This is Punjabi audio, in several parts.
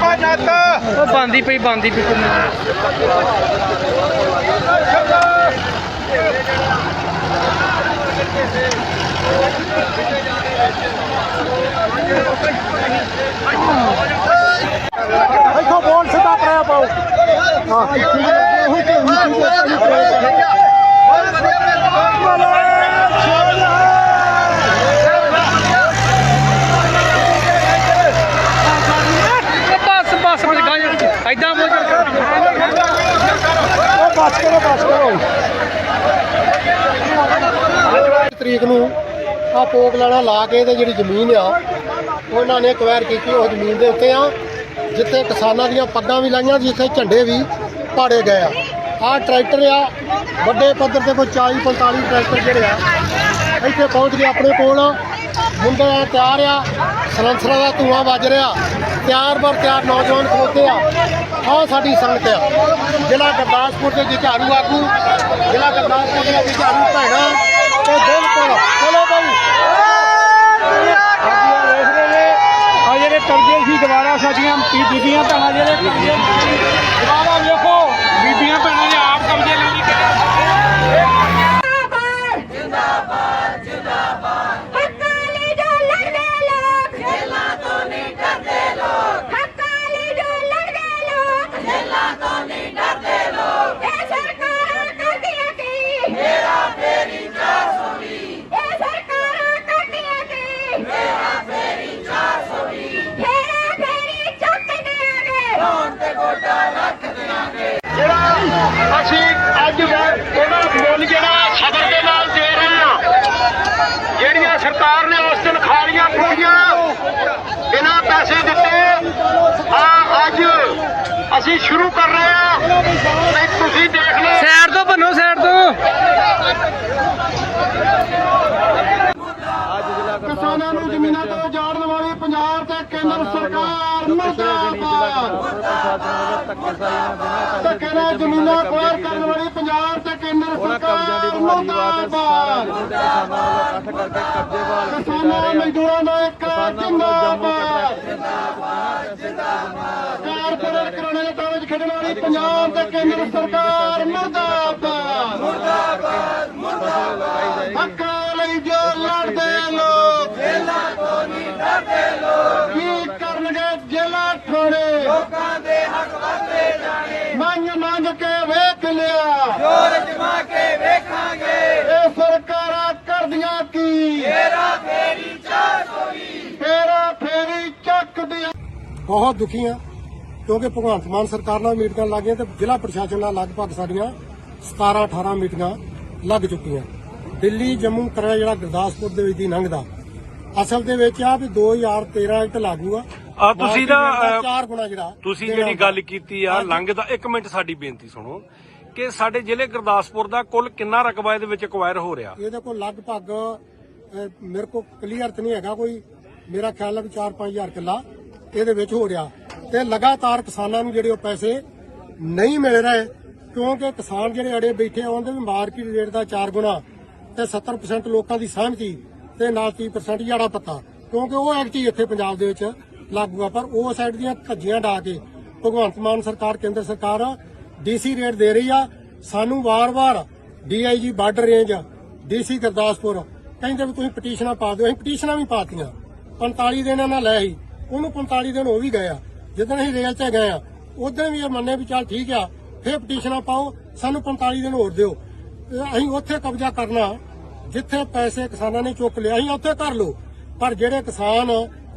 ਬਾਬਾ ਉਹ ਬੰਦੀ ਪਈ ਬੰਦੀ ਪਈ। ਕਿੰਨੀ ਇੱਥੋਂ ਬੋਲ ਸਿੱਧਾ ਕਰਿਆ ਪਾਓ। ਹਾਂ ਉਹ ਬਸ ਬਸ ਬਸ ਗਾਂ ਐਦਾਂ ਮੋਜ ਉਹ ਬਸ ਕਰੋ ਬਸ ਕਰੋ ਤਰੀਕ ਨੂੰ ਆ ਪੋਕ ਲਾਣਾ ਲਾ ਕੇ ਤੇ ਜਿਹੜੀ ਜ਼ਮੀਨ ਆ, ਉਹਨਾਂ ਨੇ ਅਕਵਾਇਰ ਕੀਤੀ ਉਹ ਜ਼ਮੀਨ ਦੇ ਉੱਤੇ ਆ, ਜਿੱਥੇ ਕਿਸਾਨਾਂ ਦੀਆਂ ਪੱਗਾਂ ਵੀ ਲਾਈਆਂ, ਜਿੱਥੇ ਝੰਡੇ ਵੀ ਪਾੜੇ ਗਏ ਆ। ਆ ਟਰੈਕਟਰ ਆ, ਵੱਡੇ ਪੱਧਰ ਤੇ ਕੋਈ 40 45 ਟਰੈਕਟਰ ਜਿਹੜੇ ਆ, ਇੱਥੇ ਪਹੁੰਚ ਗਏ ਆਪਣੇ ਕੋਲ ਮੁੰਡੇ ਆ ਤਿਆਰ ਆ, ਸਲੰਸਰਾਂ ਦਾ ਧੂਆਂ ਵੱਜ ਰਿਹਾ, ਤਿਆਰ ਬਰ ਤਿਆਰ ਨੌਜਵਾਨ ਖਲੋਤੇ ਆ। ਆਹ ਸਾਡੀ ਸੰਗਤ ਆ। ਜ਼ਿਲ੍ਹਾ ਗੁਰਦਾਸਪੁਰ ਦੇ ਜੁਝਾਰੂ ਆਗੂ, ਜ਼ਿਲ੍ਹਾ ਗੁਰਦਾਸਪੁਰ ਦੇ ਜੁਝਾਰੂ ਭੈਣਾਂ ਦੁਬਾਰਾ ਸਾਡੀਆਂ ਬੀ- ਬੀਬੀਆਂ ਭੈਣਾਂ ਜਿਹੜੇ ਕਰਜ਼ੇ ਦੁਬਾਰਾ ਵੇਖੋ ਬੀਬੀਆਂ ਭੈਣਾਂ ਨੇ ਆਪ ਕਬਜ਼ੇ ਲੈ ਲਈ ਹੱਕਾਂ ਲਈ ਜੋ ਲੜਦੇ ਲੋਕ ਜੇਲਾਂ ਤੋਂ ਨਹੀਂ ਡਰਦੇ ਲੋਕ ਹੱਕਾਂ ਲਈ ਜੋ ਲੜਦੇ ਲੋਕ ਜੇਲਾਂ ਤੋਂ ਨਹੀਂ ਡਰਦੇ ਲੋਕ ਇਹ ਸਰਕਾਰਾਂ ਕਰਦੀਆਂ ਕੀ ਮੇਰਾ ਫੇਰੀ 420 ਇਹ ਸਰਕਾਰਾਂ ਕਰਦੀਆਂ ਕੀ ਮੇਰਾ ਫੇਰੀ 420 ਮੇਰਾ ਫੇਰੀ ਚੁੱਕ ਦਿਆਂਗੇ ਰੋਣ ਤੇ ਗੋਡਾ ਰੱਖ ਦਿਆਂਗੇ ਜਿਹੜਾ ਅਸੀਂ ਅੱਜ ਉਹਦਾ ਮੁੱਲ ਜਿਹੜਾ ਸਬਰ ਦੇ ਨਾਲ ਦੇ ਰਹੇ ਹਾਂ ਜਿਹੜੀਆਂ ਸਰਕਾਰ ਨੇ ਉਸ ਦਿਨ ਖਾਲੀਆਂ ਪੂਰੀਆਂ ਬਿਨਾਂ ਪੈਸੇ ਦਿੱਤੇ ਆ ਅੱਜ ਅਸੀਂ ਸ਼ੁਰੂ ਕਰ ਰਹੇ ਹਾਂ ਤੇ ਤੁਸੀਂ ਦੇਖ ਲਓ। ਸਾਈਡ ਤੋਂ ਬੰਨੋ ਸਾਈਡ ਤੋਂ। ਕਿਸਾਨਾਂ ਨੂੰ ਜ਼ਮੀਨਾਂ ਤੋਂ ਤੇ ਕੇਂਦਰ ਸਰਕਾਰ ਮੁਰਦਾਬਾਦ। ਧੱਕੇ ਨਾਲ ਜ਼ਮੀਨਾਂ ਅਕਵਾਇਰ ਕਰਨ ਵਾਲੀ ਪੰਜਾਬ ਤੇ ਕੇਂਦਰ ਸਰਕਾਰ ਮੁਰਦਾਬਾਦ। ਕਿਸਾਨਾਂ ਮਜ਼ਦੂਰਾਂ ਦਾ ਇੱਕ ਜਿੰਦਾਬਾਦ। ਕਾਰਪੋਰੇਟ ਕਰਾਣੇ ਦੇ ਦਾਅਵੇ 'ਚ ਖੇਡਣ ਵਾਲੀ ਪੰਜਾਬ ਤੇ ਕੇਂਦਰ ਸਰਕਾਰ ਮੁਰਦਾਬਾਦ ਹੱਕਾਂ ਲਈ ਜੋ ਲੜਦੇ ਲੋਕ ਜੇਲਾਂ ਤੋਂ ਨਹੀਂ ਡਰਦੇ ਲੋਕ ਕੀ ਕਰਨਗੇ ਜੇਲਾਂ ਠੋੜੇ ਲੋਕਾਂ ਦੇ ਹੱਕ ਵਾਤੇ ਜਾਣੇ ਮੰਗ ਮੰਗ ਕੇ ਵੇਖ ਲਿਆ। ਜੋਰ ਜਮਾ ਕੇ ਵੇਖਾਂਗੇ। ਇਹ ਸਰਕਾਰਾਂ ਕਰਦੀਆਂ ਕੀ? ਫੇਰਾ ਫੇਰੀ 420 ਫੇਰਾ ਫੇਰੀ ਚੱਕਦੀਆਂ। ਬਹੁਤ ਦੁਖੀ ਆ ਕਿਉਂਕਿ ਭਗਵੰਤ ਮਾਨ ਸਰਕਾਰ ਨਾਲ ਮੀਟਿੰਗਾਂ ਲੱਗੀਆਂ ਤੇ ਜ਼ਿਲ੍ਹਾ ਪ੍ਰਸ਼ਾਸਨ ਨਾਲ ਲਗਭਗ ਸਾਡੀਆਂ 17 18 ਮੀਟਿੰਗਾਂ ਲੱਗ ਚੁੱਕੀਆਂ। ਦਿੱਲੀ ਜੰਮੂ ਕਰਿਆ ਜਿਹੜਾ ਗੁਰਦਾਸਪੁਰ ਦੇ ਵਿੱਚ ਦੀ ਲੰਘਦਾ ਅਸਲ ਦੇ ਵਿੱਚ ਆ ਵੀ 2013 ਐਕਟ ਲਾਗੂ ਆ। ਆ ਤੁਸੀਂ ਅਹ, ਚਾਰ ਗੁਣਾ ਜਿਹੜਾ ਤੁਸੀਂ ਜਿਹੜੀ। ਗੱਲ ਕੀਤੀ ਆ ਲੰਘਦਾ ਇੱਕ ਮਿੰਟ ਸਾਡੀ ਬੇਨਤੀ ਸੁਣੋ ਕਿ ਸਾਡੇ ਜ਼ਿਲ੍ਹੇ ਗੁਰਦਾਸਪੁਰ ਦਾ ਕੁੱਲ ਕਿੰਨਾ ਰਕਬਾ ਇਹਦੇ ਵਿੱਚ ਅਕਵਾਇਰ ਹੋ ਰਿਹਾ? ਇਹਦੇ ਕੋਲ ਲਗਭਗ ਮੇਰੇ ਕੋਲ ਕਲੀਅਰ ਤੇ ਨਹੀਂ ਹੈਗਾ ਕੋਈ। ਮੇਰਾ ਖਿਆਲ ਹੈ ਵੀ 4-5000 ਕਿੱਲਾ ਇਹਦੇ ਵਿੱਚ ਹੋ ਰਿਹਾ। ਤੇ ਲਗਾਤਾਰ ਕਿਸਾਨਾਂ ਨੂੰ ਜਿਹੜੇ ਉਹ ਪੈਸੇ ਨਹੀਂ ਮਿਲ ਰਹੇ ਕਿਉਂਕਿ ਕਿਸਾਨ ਜਿਹੜੇ ਅੜੇ ਬੈਠੇ ਆ ਉਹਦੇ ਵੀ ਮਾਰਕੀਟ ਰੇਟ ਦਾ 4 ਗੁਣਾ ਤੇ 70% ਲੋਕਾਂ ਦੀ ਸਹਿਮਤੀ ਤੇ ਨਾਲ 30% ਜਾੜਾ ਪੱਤਾ। ਕਿਉਂਕਿ ਉਹ ਐਕਟ ਇੱਥੇ ਪੰਜਾਬ ਦੇ ਵਿੱਚ ਲਾਗੂ ਆ, ਪਰ ਉਹ ਸਾਈਡ ਦੀਆਂ ਧੱਜੀਆਂ ਡਾ ਕੇ ਭਗਵੰਤ ਮਾਨ ਸਰਕਾਰ, ਕੇਂਦਰ ਸਰਕਾਰ ਡੀਸੀ ਰੇਟ ਦੇ ਰਹੀ ਆ। ਸਾਨੂੰ ਵਾਰ-ਵਾਰ DIG border range DC Gurdaspur. ਕਹਿੰਦੇ ਵੀ ਤੁਸੀਂ ਪਟੀਸ਼ਨਾਂ ਪਾ ਦਿਓ। ਅਸੀਂ ਪਟੀਸ਼ਨਾਂ ਵੀ ਪਾਤੀਆਂ। 45 ਦਿਨ ਇਹਨਾਂ ਲੈ ਹੀ ਉਹਨੂੰ 45 ਦਿਨ ਹੋ ਵੀ ਗਏ ਆ। ਜਦੋਂ ਅਸੀਂ ਰੇਲ ਚ ਗਏ ਆ ਉਦੋਂ ਵੀ ਇਹ ਮੰਨੇ ਵੀ ਚੱਲ ਠੀਕ ਆ। ਫੇਰ ਪਟੀਸ਼ਨਾਂ ਪਾਓ। ਸਾਨੂੰ 45 ਦਿਨ ਹੋਰ ਦਿਓ। ਅਸੀਂ ਉੱਥੇ ਕਬਜ਼ਾ ਕਰਨਾ। ਜਿੱਥੇ ਪੈਸੇ ਕਿਸਾਨਾਂ ਨੇ ਚੁੱਕ ਲਿਆ ਅਸੀਂ ਉੱਥੇ ਕਰ ਲਓ। ਪਰ ਜਿਹੜੇ ਕਿਸਾਨ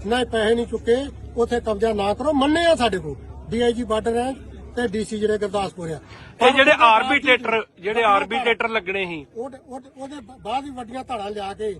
ਨਾ ਪੈਸੇ ਨਹੀਂ ਚੁੱਕੇ ਉੱਥੇ ਕਬਜ਼ਾ ਨਾ ਕਰੋ ਮੰਨੇ ਆ ਸਾਡੇ ਕੋਲ। ਡੀਆਈਜੀ ਬਾਰਡਰ ਰੇਂਜ ਤੇ ਡੀਸੀ ਜਿਹੜੇ ਗੁਰਦਾਸਪੁਰ ਆ। ਇਹ ਜਿਹੜੇ ਆਰਬੀਟ੍ਰੇਟਰ ਜਿਹੜੇ ਆਰਬੀਟ੍ਰੇਟਰ ਲੱਗਣੇ ਸੀ। ਉਹਦੇ ਬਾਅਦ ਵੀ ਵੱਡੀਆਂ ਧਾੜਾਂ ਲਿਆ ਕੇ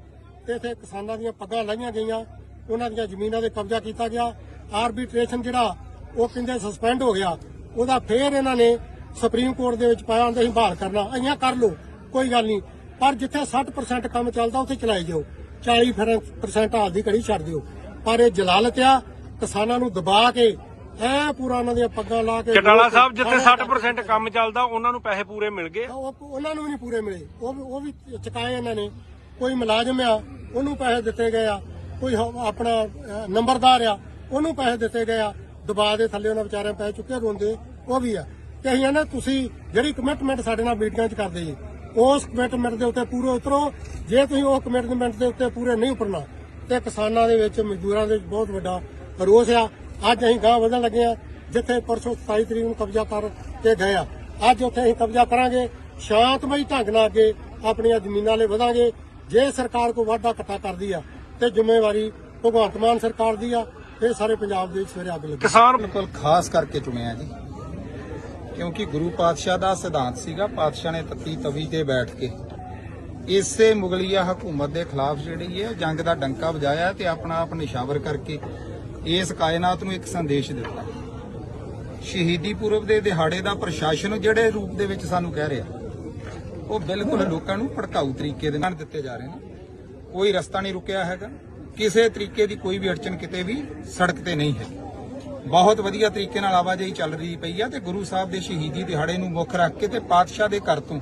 ਤੇ ਇੱਥੇ ਕਿਸਾਨਾਂ ਦੀਆਂ ਪੱਗਾਂ ਲਾਈਆਂ ਗਈਆਂ। ਉਹਨਾਂ ਦੀਆਂ ਜ਼ਮੀਨਾਂ ਤੇ ਕਬਜ਼ਾ ਕੀਤਾ ਗਿਆ। ਆਰਬਿਟ੍ਰੇਸ਼ਨ ਜਿਹੜਾ ਉਹ ਕਹਿੰਦੇ ਸਸਪੈਂਡ ਹੋ ਗਿਆ। ਉਹਦਾ ਫੇਰ ਇਹਨਾਂ ਨੇ ਸੁਪਰੀਮ ਕੋਰਟ ਦੇ ਵਿੱਚ ਪਾਇਆ ਹੁੰਦਾ ਅਸੀਂ ਬਹਾਲ ਕਰਨਾ। ਅਈਆਂ ਕਰ ਲਓ ਕੋਈ ਗੱਲ ਨਹੀਂ। ਪਰ ਜਿੱਥੇ 60% ਕੰਮ ਚੱਲਦਾ ਉੱਥੇ ਚਲਾਈ ਜਾਓ। 40% ਹਾਲ ਦੀ ਘੜੀ ਛੱਡ ਦਿਓ। ਪਰ ਇਹ ਜਲਾਲਤ ਆ ਕਿਸਾਨਾਂ ਨੂੰ ਦਬਾ ਕੇ ਐ ਪੂਰਾ ਉਹਨਾਂ ਦੀਆਂ ਪੱਗਾਂ ਲਾ ਕੇ ਚਟਾਲਾ ਸਾਹਿਬ ਜਿੱਥੇ 60% ਕੰਮ ਚੱਲਦਾ ਉਹਨਾਂ ਨੂੰ ਪੈਸੇ ਪੂਰੇ ਮਿਲ ਗਏ? ਉਹ ਉਹਨਾਂ ਨੂੰ ਵੀ ਨਹੀਂ ਪੂਰੇ ਮਿਲੇ। ਉਹ ਵੀ ਉਹ ਵੀ ਚੁਕਾਏ ਇਹਨਾਂ ਨੇ। ਕੋਈ ਮੁਲਾਜ਼ਮ ਆ ਉਹਨੂੰ ਪੈਸੇ ਦਿੱਤੇ ਗਏ ਆ। ਕੋਈ ਹ- ਆਪਣਾ ਅਹ, ਨੰਬਰਦਾਰ ਆ ਉਹਨੂੰ ਪੈਸੇ ਦਿੱਤੇ ਗਏ ਆ। ਦਬਾਅ ਦੇ ਥੱਲੇ ਉਹਨਾਂ ਵਿਚਾਰਿਆਂ ਪੈ ਚੁੱਕੇ ਰੋਂਦੇ। ਉਹ ਵੀ ਆ। ਤੇ ਅਸੀਂ ਨਾ ਤੁਸੀਂ ਜਿਹੜੀ ਕਮਿਟਮੈਂਟ ਸਾਡੇ ਨਾਲ ਮੀਟਿੰਗਾਂ 'ਚ ਕਰਦੇ ਜੀ ਉਸ ਕਮਿਟਮੈਂਟ ਦੇ ਉੱਤੇ ਪੂਰੇ ਉਤਰੋ। ਜੇ ਤੁਸੀਂ ਉਹ ਕਮਿਟਮੈਂਟ ਦੇ ਉੱਤੇ ਪੂਰੇ ਨਹੀਂ ਉਤਰਨਾ ਤੇ ਕਿਸਾਨਾਂ ਦੇ ਵਿੱਚ ਮਜ਼ਦੂਰਾਂ ਦੇ ਵਿੱਚ ਬਹੁਤ ਵੱਡਾ ਰੋਸ ਆ। ਅੱਜ ਅਸੀਂ ਗਾਂ ਵਧਣ ਲੱਗੇ ਆ ਜਿੱਥੇ ਪਰਸੋਂ 27 ਤਰੀਕ ਨੂੰ ਕਬਜ਼ਾ ਕਰ ਕੇ ਗਏ ਆ। ਅੱਜ ਉੱਥੇ ਅਸੀਂ ਕਬਜ਼ਾ ਕਰਾਂਗੇ ਸ਼ਾਂਤਮਈ ਢੰਗ ਨਾਲ ਅੱਗੇ ਆਪਣੀਆਂ ਜ਼ਮੀਨਾਂ 'ਲੈ ਵਧਾਂਗੇ। ਜੇ ਸਰਕਾਰ ਕੋਈ ਵਾਧਾ ਘਟਾ ਕਰਦੀ ਆ ਤੇ ਜ਼ਿੰਮੇਵਾਰੀ ਭਗਵੰਤ ਮਾਨ ਸਰਕਾਰ ਦੀ ਆ ਇਹ ਸਾਰੇ ਪੰਜਾਬ ਦੇ ਵਿੱਚ ਸਵੇਰੇ ਅੱਗ ਲੱਗੀ। ਕਿਸਾਨ ਬਿਲਕੁਲ ਖਾਸ ਕਰਕੇ ਚੁਣਿਆ ਜੀ। ਕਿਉਂਕਿ ਗੁਰੂ ਪਾਤਸ਼ਾਹ ਦਾ ਸਿਧਾਂਤ ਸੀਗਾ ਪਾਤਸ਼ਾਹ ਨੇ ਤੱਤੀ ਤਵੀ ਤੇ ਬੈਠ ਕੇ ਇਸੇ ਮੁਗਲਿਆ ਹਕੂਮਤ ਦੇ ਖਿਲਾਫ ਜਿਹੜੀ ਹੈ, ਜੰਗ ਦਾ ਡੰਕਾ ਵਜਾਇਆ ਤੇ ਆਪਣਾ ਆਪ ਨਿਸ਼ਾਵਰ ਕਰਕੇ ਇਸ ਕਾਇਨਾਤ ਨੂੰ ਇੱਕ ਸੰਦੇਸ਼ ਦਿੱਤਾ। ਸ਼ਹੀਦੀ ਪੁਰਬ ਦੇ ਦਿਹਾੜੇ ਦਾ ਪ੍ਰਸ਼ਾਸਨ ਜਿਹੜੇ ਰੂਪ ਦੇ ਵਿੱਚ ਸਾਨੂੰ ਕਹਿ ਰਿਹਾ, ਉਹ ਬਿਲਕੁਲ ਲੋਕਾਂ ਨੂੰ ਭੜਕਾਊ ਤਰੀਕੇ ਦੇ ਨਾਲ ਦਿੱਤੇ ਜਾ ਰਹੇ ਨੇ। ਕੋਈ ਰਸਤਾ ਨਹੀਂ ਰੁਕਿਆ ਹੈਗਾ। ਕਿਸੇ ਤਰੀਕੇ ਦੀ ਕੋਈ ਵੀ ਅੜਚਨ ਕਿਤੇ ਵੀ ਸੜਕ ਤੇ ਨਹੀਂ ਹੈ। ਬਹੁਤ ਵਧੀਆ ਤਰੀਕੇ ਨਾਲ ਆਵਾਜਾਈ ਚੱਲ ਰਹੀ ਪਈ ਆ ਤੇ ਗੁਰੂ ਸਾਹਿਬ ਦੇ ਸ਼ਹੀਦੀ ਦਿਹਾੜੇ ਨੂੰ ਮੁੱਖ ਰੱਖ ਕੇ ਤੇ ਪਾਤਸ਼ਾਹ ਦੇ ਘਰ ਤੋਂ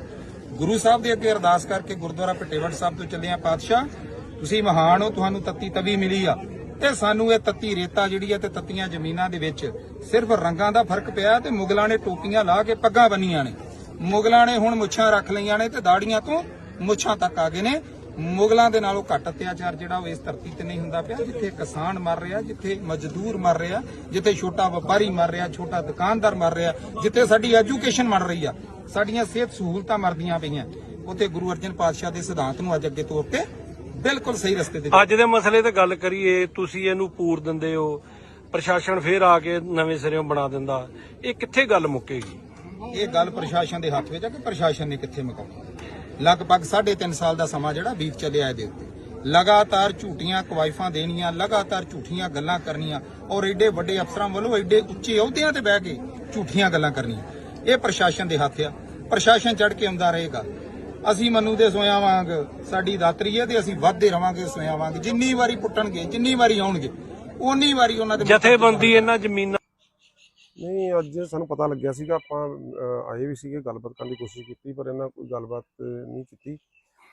ਗੁਰੂ ਸਾਹਿਬ ਦੇ ਅੱਗੇ ਅਰਦਾਸ ਕਰਕੇ ਗੁਰਦੁਆਰਾ ਪਟੇਵੜ ਸਾਹਿਬ ਤੋਂ ਚੱਲੇ ਆ ਪਾਤਸ਼ਾਹ। ਤੁਸੀਂ ਮਹਾਨ ਹੋ, ਤੁਹਾਨੂੰ ਤੱਤੀ ਤਵੀ ਮਿਲੀ ਆ। ਤੇ ਸਾਨੂੰ ਇਹ ਤੱਤੀ ਰੇਤਾ ਜਿਹੜੀ ਆ ਤੇ ਤੱਤੀਆਂ ਜ਼ਮੀਨਾਂ ਦੇ ਵਿੱਚ ਸਿਰਫ ਰੰਗਾਂ ਦਾ ਫ਼ਰਕ ਪਿਆ ਤੇ ਮੁਗਲਾਂ ਨੇ ਟੋਪੀਆਂ ਲਾ ਕੇ ਪੱਗਾਂ ਬੰਨੀਆਂ ਨੇ। ਮੁਗਲਾਂ ਨੇ ਹੁਣ ਮੁੱਛਾਂ ਰੱਖ ਲਈਆਂ ਨੇ ਤੇ ਦਾੜੀਆਂ ਤੋਂ ਮੁੱਛਾਂ ਤੱਕ ਆ ਗਏ ਨੇ। ਮੁਗਲਾਂ ਦੇ ਨਾਲੋਂ ਘੱਟ ਅਤਿਆਚਾਰ ਜਿਹੜਾ ਉਹ ਇਸ ਧਰਤੀ ਤੇ ਨਹੀਂ ਹੁੰਦਾ ਪਿਆ, ਜਿੱਥੇ ਕਿਸਾਨ ਮਰ ਰਿਹਾ, ਜਿੱਥੇ ਮਜ਼ਦੂਰ ਮਰ ਰਿਹਾ, ਜਿੱਥੇ ਛੋਟਾ ਵਪਾਰੀ ਮਰ ਰਿਹਾ, ਛੋਟਾ ਦੁਕਾਨਦਾਰ ਮਰ ਰਿਹਾ, ਜਿੱਥੇ ਸਾਡੀ ਐਜੂਕੇਸ਼ਨ ਮਰ ਰਹੀ ਆ। ਸਾਡੀਆਂ ਸਿਹਤ ਸਹੂਲਤਾਂ ਮਰਦੀਆਂ ਪਈਆਂ। ਉੱਥੇ ਗੁਰੂ ਅਰਜਨ ਪਾਤਸ਼ਾਹ ਦੇ ਸਿਧਾਂਤ ਨੂੰ ਅੱਜ ਅੱਗੇ ਤੋਰ ਕੇ ਬਿਲਕੁਲ ਸਹੀ ਰਸਤੇ ਤੇ ਅੱਜ ਦੇ ਮਸਲੇ ਤੇ ਗੱਲ ਕਰੀਏ ਤੁਸੀਂ ਇਹਨੂੰ ਪੂਰ ਦਿੰਦੇ ਹੋ ਪ੍ਰਸ਼ਾਸਨ ਫੇਰ ਆ ਕੇ ਨਵੇਂ ਸਿਰਿਓਂ ਬਣਾ ਦਿੰਦਾ। ਇਹ ਕਿੱਥੇ ਗੱਲ ਮੁੱਕੇਗੀ? ਇਹ ਗੱਲ ਪ੍ਰਸ਼ਾਸਨ ਦੇ ਹੱਥ ਵਿੱਚ ਆ ਕਿ ਪ੍ਰਸ਼ਾਸਨ ਨੇ ਕਿੱਥੇ ਮੁਕਾਉਣੀ। ਲਗਭਗ 3.5 ਸਾਲ ਦਾ ਸਮਾਂ ਜਿਹੜਾ ਬੀਤ ਚੱਲਿਆ ਇਹਦੇ ਉੱਤੇ। ਲਗਾਤਾਰ ਝੂਠੀਆਂ ਕਵਾਇਫਾਂ ਦੇਣੀਆਂ ਲਗਾਤਾਰ ਝੂਠੀਆਂ ਗੱਲਾਂ ਕਰਨੀਆਂ ਔਰ ਐਡੇ ਵੱਡੇ ਅਫਸਰਾਂ ਵੱਲੋਂ ਐਡੇ ਉੱਚੇ ਅਹੁਦਿਆਂ ਤੇ ਬਹਿ ਕੇ ਝੂਠੀਆਂ ਗੱਲਾਂ ਕਰਨੀਆਂ। ਇਹ ਪ੍ਰਸ਼ਾਸਨ ਦੇ ਹੱਥ ਆ। ਪ੍ਰਸ਼ਾਸਨ ਚੜ ਕੇ ਆਉਂਦਾ ਰਹੇਗਾ। ਅਸੀਂ ਮਨੂ ਦੇ ਸੋਇਆ ਵਾਂਗ ਸਾਡੀ ਦਾਤਰੀ ਹੈ ਤੇ ਅਸੀਂ ਵੱਧਦੇ ਰਵਾਂਗੇ ਸੋਇਆ ਵਾਂਗ। ਜਿੰਨੀ ਵਾਰੀ ਪੁੱਟਣਗੇ ਜਿੰਨੀ ਵਾਰੀ ਆਉਣਗੇ ਉਨੀ ਵਾਰੀ ਉਹਨਾਂ ਦੇ ਜਥੇਬੰਦੀ ਇਹਨਾਂ ਜ਼ਮੀਨਾਂ ਨਹੀਂ ਅੱਜ ਸਾਨੂੰ ਪਤਾ ਲੱਗਿਆ ਸੀਗਾ ਆਪਾਂ ਆਏ ਵੀ ਸੀਗੇ ਗੱਲਬਾਤ ਕਰਨ ਦੀ ਕੋਸ਼ਿਸ਼ ਕੀਤੀ ਪਰ ਇਹਨਾਂ ਕੋਈ ਗੱਲਬਾਤ ਨਹੀਂ ਕੀਤੀ।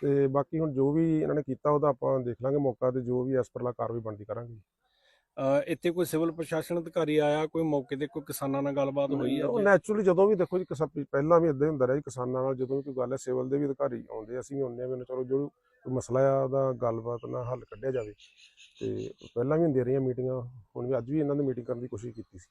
ਤੇ ਬਾਕੀ ਹੁਣ ਜੋ ਵੀ ਇਹਨਾਂ ਨੇ ਕੀਤਾ ਉਹਦਾ ਆਪਾਂ ਦੇਖ ਲਾਂਗੇ ਮੌਕਾ ਤੇ ਜੋ ਵੀ ਐਸ ਪਰਲਾ ਕਾਰਵਾਈ ਬਣਦੀ ਕਰਾਂਗੇ। ਇੱਥੇ ਕੋਈ ਸਿਵਲ ਪ੍ਰਸ਼ਾਸਨ ਅਧਿਕਾਰੀ ਆਇਆ ਕੋਈ ਮੌਕੇ ਤੇ ਕੋਈ ਕਿਸਾਨਾਂ ਨਾਲ ਗੱਲਬਾਤ ਹੋਈ ਉਹ ਆ ਨੈਚੁਰਲੀ ਜਦੋਂ ਵੀ ਦੇਖੋ ਜੀ ਕਿਸਾ ਪਹਿਲਾਂ ਵੀ ਇਦਾਂ ਹੀ ਹੁੰਦਾ ਰਿਹਾ ਜੀ ਕਿਸਾਨਾਂ ਨਾਲ ਜਦੋਂ ਵੀ ਕੋਈ ਗੱਲ ਹੈ ਸਿਵਲ ਦੇ ਵੀ ਅਧਿਕਾਰੀ ਆਉਂਦੇ ਅਸੀਂ ਵੀ ਆਉਂਦੇ ਆ ਵੀ ਉਹਨਾਂ ਚਲੋ ਜੋ ਕੋਈ ਮਸਲਾ ਆ ਉਹਦਾ ਗੱਲਬਾਤ ਨਾਲ ਹੱਲ ਕੱਢਿਆ ਜਾਵੇ। ਤੇ ਪਹਿਲਾਂ ਵੀ ਹੁੰਦੀਆਂ ਰਹੀਆਂ ਮੀਟਿੰਗਾਂ ਹੁਣ ਵੀ ਅੱਜ ਵੀ ਇਹਨਾਂ ਨੇ ਮੀਟਿੰਗ ਕਰਨ ਦੀ ਕੋਸ਼ਿਸ਼ ਕੀਤੀ ਸੀ।